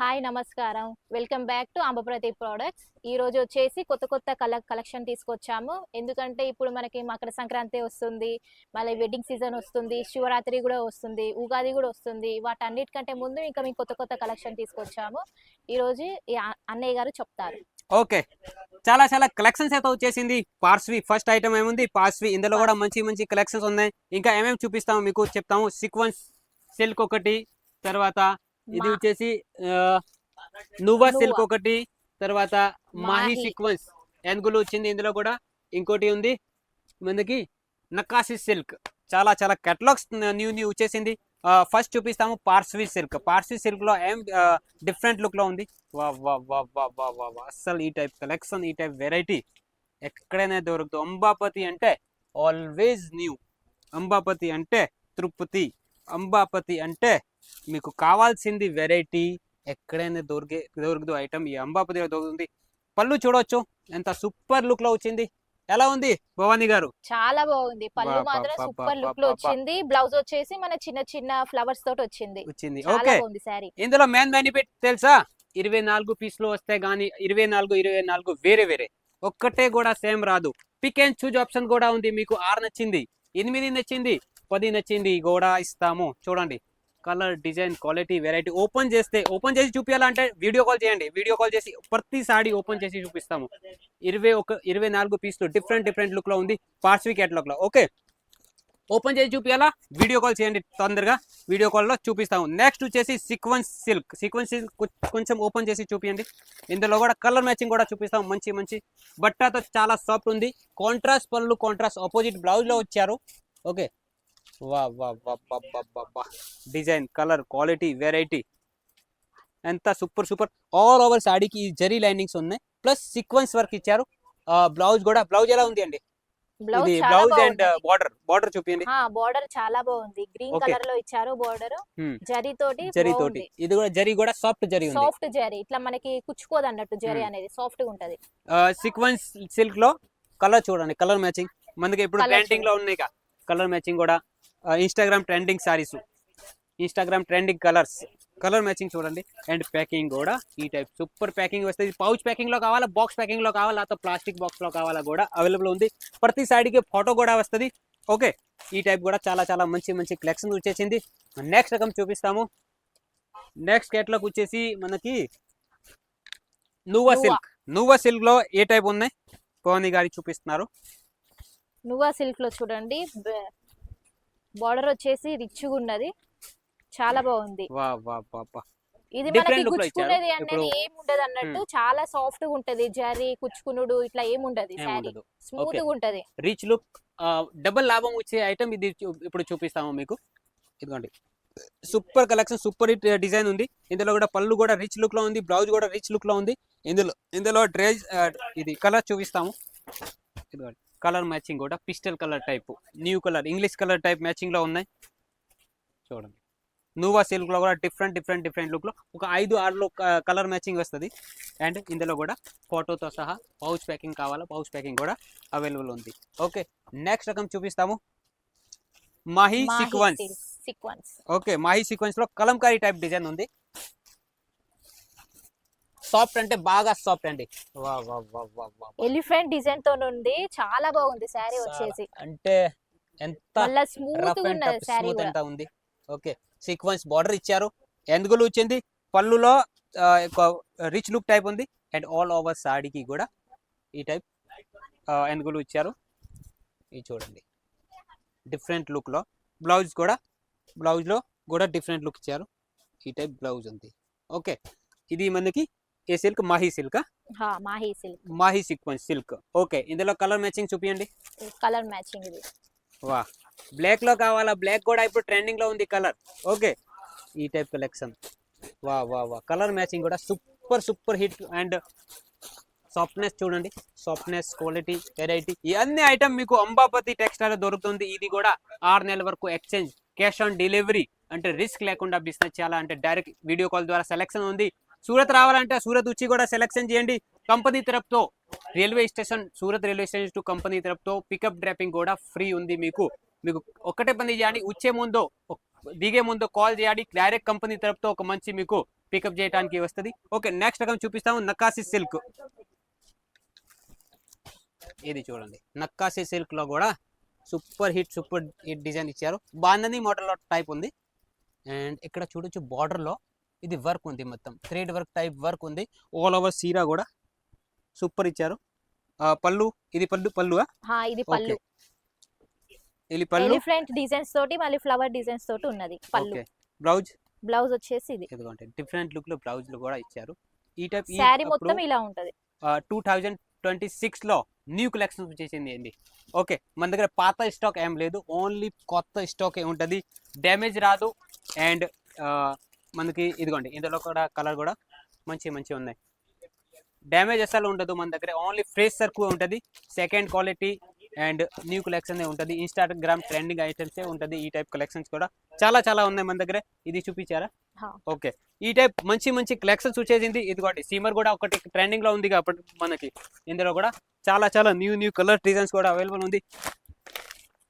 Hi నమస్కారం. Welcome back to Ambaprathi products. ఈ రోజు వచ్చేసి కొత్త కొత్త కల కలెక్షన్ తీసుకొచ్చాము. ఎందుకంటే ఇప్పుడు మనకి మకర సంక్రాంతి వస్తుంది మళ్ళీ వెడ్డింగ్ సీజన్ వస్తుంది శివరాత్రి కూడా వస్తుంది ఉగాది కూడా వస్తుంది. వాటన్నిటికంటే ముందు ఇంకా మేము కొత్త కొత్త కలెక్షన్ తీసుకొచ్చాము. ఈరోజు ఈ అన్నయ్య గారు చెప్తారు. ఓకే. చాలా చాలా కలెక్షన్స్ అయితే వచ్చేసింది. పార్స్వి ఫస్ట్ ఐటమ్ ఏముంది? పార్స్వి ఇందులో కూడా మంచి మంచి కలెక్షన్స్ ఉన్నాయి. ఇంకా ఏమేమి చూపిస్తాము మీకు? చెప్తాము. సీక్వెన్స్ సిల్క్ ఒకటి తర్వాత ఇది వచ్చేసి నువ్వా నువ్వా. సిల్క్ ఒకటి తర్వాత మాహి. సీక్వెన్స్ ఎనుగులు వచ్చింది ఇందులో కూడా ఇంకోటి ఉంది. మనకి నకాసి సిల్క్. చాలా చాలా కేటలాగ్స్ న్యూ న్యూ వచ్చేసింది. ఫస్ట్ చూపిస్తాము పార్స్వి సిల్క్. పార్స్వి సిల్క్లో ఏం డిఫరెంట్ లుక్లో ఉంది. వా వా వా వా వా వా వా. అస్సలు ఈ టైప్ కలెక్షన్ ఈ టైప్ వెరైటీ ఎక్కడైనా దొరుకుతుంది అంబాపతి అంటే ఆల్వేస్ న్యూ అంబాపతి అంటే తృప్తి. అంబాపతి అంటే మీకు కావాల్సింది వెరైటీ ఎక్కడైనా దొరికే దొరకదు ఐటమ్ ఈ అంబాపతిలో దొరుకుతుంది. పళ్ళు చూడవచ్చు ఎంత సూపర్ లుక్లో వచ్చింది. ఎలా ఉంది భవానీ గారు? చాలా బాగుంది. పళ్ళు మాత్రం సూపర్ లుక్లో. వచ్చింది. బ్లౌజ్ వచ్చేసి మన చిన్న చిన్న ఫ్లవర్స్ తోటి వచ్చింది. వచ్చింది. ఓకే ఇందులో మెయిన్ బెనిఫిట్ తెలుసా? ఇరవై నాలుగు పీసులు వస్తాయి కానీ ఇరవై నాలుగు ఇరవై నాలుగు వేరే వేరే. ఒక్కటే కూడా సేమ్ రాదు. పిక్ అండ్ చూజ్ ఆప్షన్ కూడా ఉంది. మీకు ఆరు నచ్చింది. ఎనిమిది నచ్చింది. పది నచ్చింది. కూడా ఇస్తాము. చూడండి. Colour design quality variety open చేస్తే ఓపెన్ చేసి చూపించాలంటే వీడియో కాల్ చేయండి. వీడియో కాల్ చేసి ప్రతి సాడి ఓపెన్ చేసి చూపిస్తాము. ఇరవై ఒక ఇరవై నాలుగు పీసులు డిఫరెంట్ డిఫరెంట్ లుక్లో ఉంది పార్స్వి క్యాటలాగ్లో ఓకే. ఓపెన్ చేసి చూపించాలా వీడియో కాల్ చేయండి తొందరగా. వీడియో కాల్లో చూపిస్తాము. నెక్స్ట్ వచ్చేసి సీక్వెన్స్ సిల్క్. సీక్వెన్స్ సిల్క్ కొంచెం ఓపెన్ చేసి చూపించండి ఇందులో కూడా కలర్ మ్యాచింగ్ కూడా చూపిస్తాం మంచి మంచి. బట్టతో చాలా సాఫ్ట్ ఉంది. కాంట్రాస్ట్ పళ్ళు కాంట్రాస్ట్ ఆపోజిట్ బ్లౌజ్లో వచ్చారు. ఓకే. వా వా వా డిజైన్ కలర్ క్వాలిటీ వెరైటీ ఎంత సూపర్ సూపర్. ఆల్ ఓవర్ సాడీకి జరీ లైనింగ్స్ ఉన్నాయి. ప్లస్ సీక్వెన్స్ వర్క్ ఇచ్చారు. బ్లౌజ్ కూడా బ్లౌజ్ ఎలా ఉంది అండి? Blouse blouse and border border చూపించండి బోర్డర్ చాలా బాగుంది. గ్రీన్. కలర్లో ఇచ్చారు బోర్డర్. జరీ తోటి జరీ తోటి ఇది కూడా జరీ కూడా సాఫ్ట్ జరీ ఉంది. సాఫ్ట్ జరీ. ఇట్లా మనకి కుచ్చుకోదు అన్నట్టు జరీ Hmm. అనేది సాఫ్ట్గా ఉంటది. సీక్వెన్స్ సిల్క్లో కలర్ చూడండి. కలర్ మ్యాచింగ్ మనకి ఇప్పుడు ట్రెండింగ్లో ఉన్నాయి కలర్ మ్యాచింగ్ కూడా. Instagram trending saris Instagram trending colours colour matching చూడండి. అండ్ ప్యాకింగ్ కూడా ఈ టైప్ సూపర్ ప్యాకింగ్ వస్తుంది. పౌచ్ ప్యాకింగ్లో కావాలా? బాక్స్ ప్యాకింగ్లో కావాలా? లేకపోతే ప్లాస్టిక్ బాక్స్లో కావాలా కూడా అవైలబుల్ ఉంది. ప్రతి సాడీకి ఫోటో కూడా వస్తుంది. ఓకే ఈ టైప్ కూడా చాలా చాలా మంచి మంచి కలెక్షన్ వచ్చేసింది. నెక్స్ట్ రకం చూపిస్తాము. నెక్స్ట్ కేటలాగ్ వచ్చేసి మనకి నువ్వా. సిల్క్ నువ్వా సిల్క్లో ఏ టైప్ ఉన్నాయి? పవని గారి చూపిస్తున్నారు. నువ్వా సిల్క్లో చూడండి. బార్డర్ వచ్చేసి రిచ్గా ఉన్నది చాలా బాగుంది ఇది మనకి. కుచ్చుకునేది అనేది ఏం ఉండదు అన్నట్టు చాలా సాఫ్ట్గా ఉంటది. జరీ కుచ్చుకునుడు ఇట్లా ఏం ఉండదు స్మూత్. గా ఉంటది. రిచ్ లుక్ డబుల్ లాభం వచ్చే ఐటమ్ ఇది ఇప్పుడు చూపిస్తాము మీకు. ఇదిగోండి. Super collection super hit design ఉంది. ఇందులో కూడా పళ్ళు కూడా రిచ్ లుక్లో ఉంది. బ్లౌజ్ కూడా రిచ్ లుక్లో ఉంది. ఇందులో ఇందులో డ్రెస్ ఇది కలర్ చూపిస్తాము. ఇదిగోండి. కలర్ మ్యాచింగ్ కూడా pastel colour type. New colour English colour type మ్యాచింగ్లో ఉన్నాయి. చూడండి. నూవా సిల్క్లో కూడా డిఫరెంట్ డిఫరెంట్ డిఫరెంట్ లుక్లో ఒక ఐదు ఆరులో కలర్ మ్యాచింగ్ వస్తుంది. అండ్ ఇందులో కూడా ఫోటోతో సహా పౌచ్ ప్యాకింగ్ కావాలా? పౌచ్ ప్యాకింగ్ కూడా అవైలబుల్ ఉంది. ఓకే నెక్స్ట్ రకం చూపిస్తాము. Mahi sequence. Sequence. Okay Mahi సీక్వెన్స్లో Kalamkari type design ఉంది. సాఫ్ట్ అంటే బాగా సాఫ్ట్ అండి. ఎలిఫెంట్ డిజైన్తో ఉంది చాలా బాగుంది చాలా. వచ్చేసి. అంటే ఎంత స్మూత్ ఎంత ఉంది. ఓకే సీక్వెన్స్ బార్డర్ ఇచ్చారు. ఎందుగులు వచ్చింది పళ్ళులో రిచ్ లుక్ టైప్ ఉంది. అండ్ ఆల్ ఓవర్ సాడీకి కూడా ఈ టైప్ ఎందుగులు ఇచ్చారు? ఇది చూడండి. డిఫరెంట్ లుక్లో. బ్లౌజ్ కూడా బ్లౌజ్లో కూడా డిఫరెంట్ లుక్ ఇచ్చారు. ఈ టైప్ బ్లౌజ్ ఉంది. ఓకే ఇది మనకి ఏ silk? Mahi silk? Mahi silk. Mahi sequence silk. Okay ఇందులో కలర్ మ్యాచింగ్ చూపియండి. కలర్ మ్యాచింగ్ ఇది. వా బ్లాక్లో కావాలా? బ్లాక్ కూడా ఇప్పుడు ట్రెండింగ్లో ఉంది కలర్. ఓకే ఈ టైప్ కలెక్షన్ వా వా వా కలర్ మ్యాచింగ్ కూడా super super hit and softness చూడండి. సాఫ్ట్నెస్ క్వాలిటీ వెరైటీ ఈ అన్ని ఐటమ్ మీకు అంబాపతి టెక్స్టైల్ దొరుకుతుంది. ఇది కూడా ఆరు నెలల వరకు ఎక్స్చేంజ్ క్యాష్ ఆన్ డెలివరీ అంటే రిస్క్ లేకుండా బిజినెస్ చేయాలంటే డైరెక్ట్ వీడియో కాల్ ద్వారా సెలెక్షన్ ఉంది. సూరత్ రావాలంటే సూరత్ వచ్చి కూడా సెలెక్షన్ చేయండి. Company తరపుతో railway station Surat railway station to company తరపుతో pickup dropping కూడా ఫ్రీ ఉంది మీకు. మీకు ఒక్కటే పని చేయండి వచ్చే ముందు దిగే ముందు కాల్ చేయాలి డైరెక్ట్ కంపెనీ తరపుతో ఒక మంచి మీకు పికప్ చేయడానికి వస్తుంది. ఓకే నెక్స్ట్ రకం చూపిస్తాము నక్కాసి సిల్క్ ఇది చూడండి నక్కాసి సిల్క్లో కూడా super hit super hit design ఇచ్చారు. బాందని మోడల్ టైప్ ఉంది. అండ్ ఇక్కడ చూడొచ్చు బార్డర్లో లో ఇది వర్క్ ఉంది మొత్తం. థ్రెడ్ వర్క్ టైప్ వర్క్ ఉంది. ఆల్ ఓవర్ సీరా కూడా సూపర్ ఇచ్చారు. పళ్ళు? ఇది పళ్ళు పళ్ళు ఇది పళ్ళు. ఇది పళ్ళు? ఎలిఫెంట్ డిజైన్స్ తోటి మళ్ళీ ఫ్లవర్ డిజైన్స్ తోటి ఉన్నది. పళ్ళు. బ్లౌజ్ బ్లౌజ్ వచ్చేసి ఇది. ఇదిగోండి డిఫరెంట్ లుక్లో బ్లౌజ్లు కూడా ఇచ్చారు. ఈ టైప్ శారీ మొత్తం ఇలా ఉంటది. టూ థౌజండ్ ట్వంటీ సిక్స్లో న్యూ కలెక్షన్ వచ్చేసింది అండి ఓకే మన దగ్గర పాత స్టాక్ ఏం లేదు. ఓన్లీ కొత్త స్టాక్ ఉంటుంది. డ్యామేజ్ రాదు. అండ్ మనకి ఇదిగోండి ఇందులో కూడా కలర్ కూడా మంచి మంచి ఉన్నాయి. డ్యామేజ్ అసలు ఉండదు మన దగ్గర ఓన్లీ ఫ్రెష్ సరుకు ఉంటుంది second quality and new collection ఉంటుంది ఇన్స్టాగ్రామ్ ట్రెండింగ్ ఐటమ్సే ఉంటుంది ఈ టైప్ కలెక్షన్స్ కూడా చాలా చాలా ఉన్నాయి మన దగ్గర. ఇది చూపించారా. ఓకే ఈ టైప్ మంచి మంచి కలెక్షన్స్ వచ్చేసింది ఇదిగోండి సీమర్ కూడా ఒకటి ట్రెండింగ్లో ఉంది కాబట్టి మనకి. ఇందులో కూడా చాలా చాలా న్యూ న్యూ కలర్ డిజైన్స్ కూడా అవైలబుల్ ఉంది.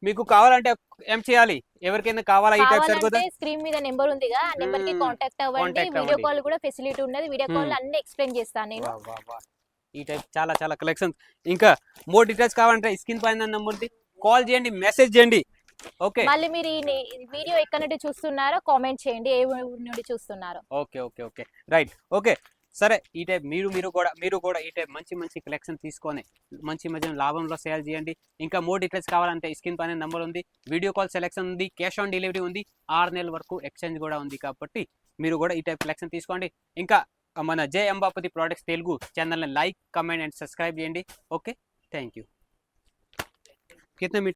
మీకు కావాలంటే ఏం చేయాలి? ఎవరికైనా కావాలా ఈ టైప్ సరిపోతా? స్క్రీన్ మీద నెంబర్ ఉంది ఆ నెంబర్కి. కాంటాక్ట్ అవ్వండి. వీడియో. కాల్ కూడా ఫెసిలిటీ ఉన్నది. Video call. అన్ని ఎక్స్ప్లెయిన్ చేస్తాను నేను. ఈ టైప్ చాలా చాలా కలెక్షన్స్ ఇంకా మోర్ డీటెయిల్స్ కావాలంటే స్క్రీన్ పైన నెంబర్ ఉంది కాల్ చేయండి మెసేజ్ చేయండి. ఓకే. మళ్ళీ మీరు ఈ వీడియో ఎక్కడ నుండి చూస్తున్నారో కామెంట్ చేయండి ఏ ఊరు నుండి చూస్తున్నారో. Okay okay okay. Right. Okay. సరే ఈ టైప్ మీరు మీరు కూడా మీరు కూడా ఈ టైప్ మంచి మంచి కలెక్షన్ తీసుకొని మంచి మంచి లాభంలో సేల్ చేయండి. ఇంకా మోర్ డీటెయిల్స్ కావాలంటే స్క్రీన్ పైన నెంబర్ ఉంది. వీడియో కాల్ సెలెక్షన్ ఉంది క్యాష్ ఆన్ డెలివరీ ఉంది. ఆరు నెలల వరకు ఎక్స్చేంజ్ కూడా ఉంది కాబట్టి మీరు కూడా ఈ టైప్ కలెక్షన్ తీసుకోండి. ఇంకా మన జే అంబాపతి ప్రోడక్ట్స్ తెలుగు ఛానల్ని లైక్ కమెంట్ అండ్ సబ్స్క్రైబ్ చేయండి. Okay thank you కిतना